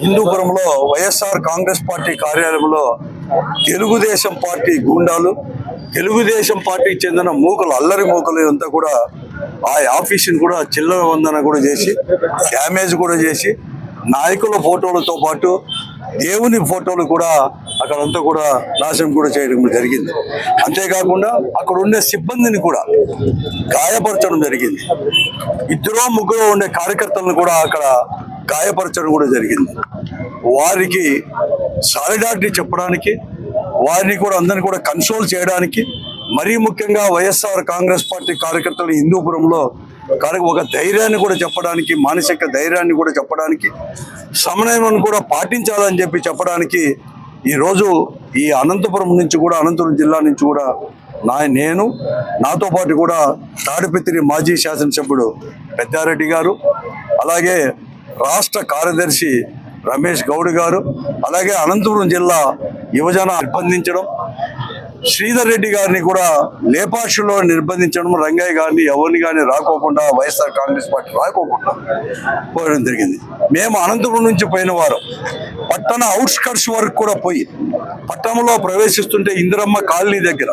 హిందూపురంలో YSR Congress party కార్యాలయంలో Telugu Desam party గూండాలు తెలుగుదేశం పార్టీకి చెందిన మూకలు అల్లరి మూకలు అంతా కూడా ఆ ఆఫీసుని కూడా చిల్లర వందన కూడా చేసి డ్యామేజ్ కూడా చేసి నాయకుల ఫోటోలతో పాటు దేవుని ఫోటోలు కూడా అక్కడంతా కూడా నాశనం కూడా చేయడం జరిగింది. అంతేకాకుండా అక్కడ ఉండే సిబ్బందిని కూడా గాయపరచడం జరిగింది. ఇద్దరు ముగ్గురు ఉండే కార్యకర్తలను కూడా అక్కడ గాయపరచడం కూడా జరిగింది. వారికి సాలిడారిటీ చెప్పడానికి వారిని కూడా అందరిని కూడా కన్సోల్ చేయడానికి మరీ ముఖ్యంగా వైఎస్ఆర్ కాంగ్రెస్ పార్టీ కార్యకర్తలు హిందూపురంలో కార్య- ఒక ధైర్యాన్ని కూడా చెప్పడానికి మానసిక ధైర్యాన్ని కూడా చెప్పడానికి సమన్వయం కూడా పాటించాలని చెప్పి చెప్పడానికి ఈరోజు ఈ అనంతపురం నుంచి కూడా అనంతపురం జిల్లా నుంచి కూడా నా నేను నాతో పాటు కూడా తాడిపిత్రి మాజీ శాసనసభ్యుడు పెద్దారెడ్డి గారు అలాగే రాష్ట్ర కార్యదర్శి రమేష్ గౌడ్ గారు అలాగే అనంతపురం జిల్లా యువజన నిర్బంధించడం శ్రీధర్ రెడ్డి గారిని కూడా లేపాక్షిలో నిర్బంధించడం రంగయ్య గారిని ఎవరిని కానీ రాకోకుండా వైఎస్ఆర్ కాంగ్రెస్ పార్టీ రాకోకుండా పోయడం జరిగింది. మేము అనంతపురం నుంచి పోయిన వారు పట్టణ అవుట్స్కట్స్ వరకు కూడా పోయి పట్టణంలో ప్రవేశిస్తుంటే ఇందిరమ్మ కాలనీ దగ్గర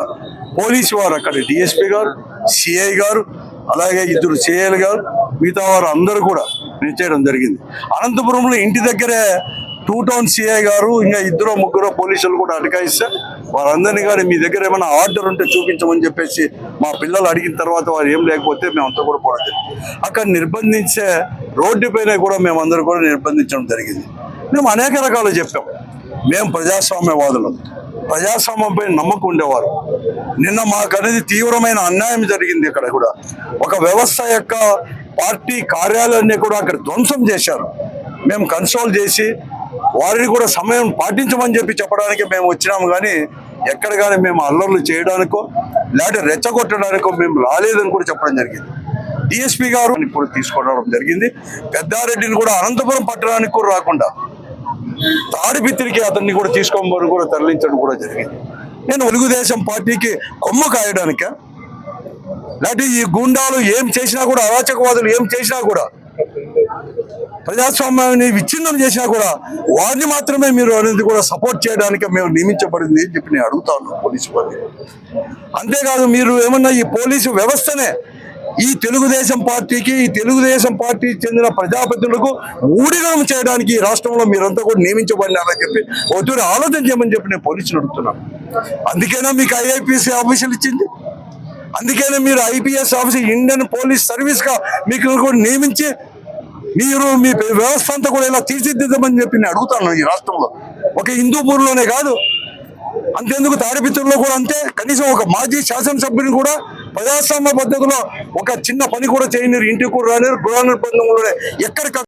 పోలీసు వారు అక్కడ డిఎస్పీ గారు సిఐ గారు అలాగే ఇద్దరు సిఐలు గారు మిగతా వారు అందరూ కూడా నిలిచేయడం జరిగింది. అనంతపురంలో ఇంటి దగ్గరే టూ టౌన్ సిఐ గారు ఇంకా ఇద్దరు ముగ్గురు పోలీసులు కూడా అటకాయిస్తే వారందరినీ కానీ మీ దగ్గర ఏమైనా ఆర్డర్ ఉంటే చూపించమని చెప్పేసి మా పిల్లలు అడిగిన తర్వాత వారు ఏం లేకపోతే మేము అంతా కూడా పోవడం అక్కడ నిర్బంధించే రోడ్డు పైన కూడా మేము అందరూ కూడా నిర్బంధించడం జరిగింది. మేము అనేక రకాలు చెప్పాం. మేము ప్రజాస్వామ్యవాదులం. ప్రజాస్వామ్యంపై నమ్మకం ఉండేవారు. నిన్న మాకు అనేది తీవ్రమైన అన్యాయం జరిగింది ఇక్కడ కూడా. ఒక వ్యవస్థ యొక్క పార్టీ కార్యాలయాన్ని కూడా అక్కడ ధ్వంసం చేశారు. మేము కన్సోల్ చేసి వారిని కూడా సమయం పాటించమని చెప్పి చెప్పడానికి మేము వచ్చినాము కానీ ఎక్కడ కానీ మేము అల్లర్లు చేయడానికో లేకపోతే రెచ్చగొట్టడానికో మేము రాలేదని కూడా చెప్పడం జరిగింది. డిఎస్పీ గారు ఇప్పుడు తీసుకోవడం జరిగింది. పెద్దారెడ్డిని కూడా అనంతపురం పట్టడానికి కూడా రాకుండా తాడిపిత్రికి అతన్ని కూడా తీసుకోమని కూడా తరలించడం కూడా జరిగింది. నేను తెలుగుదేశం పార్టీకి కొమ్ము కాయడానికే? లేకపోతే ఈ గుండాలు ఏం చేసినా కూడా అరాచకవాదులు ఏం చేసినా కూడా ప్రజాస్వామ్యాన్ని విచ్ఛిన్నం చేసినా కూడా వారిని మాత్రమే మీరు అనేది కూడా సపోర్ట్ చేయడానికి మేము నియమించబడింది అని చెప్పి నేను అడుగుతాను పోలీసు వారిని. అంతేకాదు మీరు ఏమన్నా ఈ పోలీసు వ్యవస్థనే ఈ తెలుగుదేశం పార్టీకి ఈ తెలుగుదేశం పార్టీకి చెందిన ప్రజాప్రతినిధులకు ఊడిగం చేయడానికి ఈ రాష్ట్రంలో మీరంతా కూడా నియమించబడినారని చెప్పి ఒకటి ఆలోచన చేయమని చెప్పి నేను పోలీసులు అడుగుతున్నాను అందుకేనా మీకు ఐఐపిసి ఆఫీసులు ఇచ్చింది? అందుకనే మీరు ఐపీఎస్ ఆఫీసర్ ఇండియన్ పోలీస్ సర్వీస్గా మీకు కూడా నియమించి మీరు మీ వ్యవస్థ అంతా కూడా ఇలా తీర్చిదిద్దామని చెప్పి నేను అడుగుతాను ఈ రాష్ట్రంలో. ఒక హిందూపూర్లోనే కాదు అంతేందుకు తాడిపిత్రుల్లో కూడా అంతే. కనీసం ఒక మాజీ శాసనసభ్యుని కూడా ప్రజాస్వామ్య పద్ధతిలో ఒక చిన్న పని కూడా చేయనిరు ఇంటికి కూడా రాలేరు గృహ నిర్బంధంలోనే ఎక్కడికి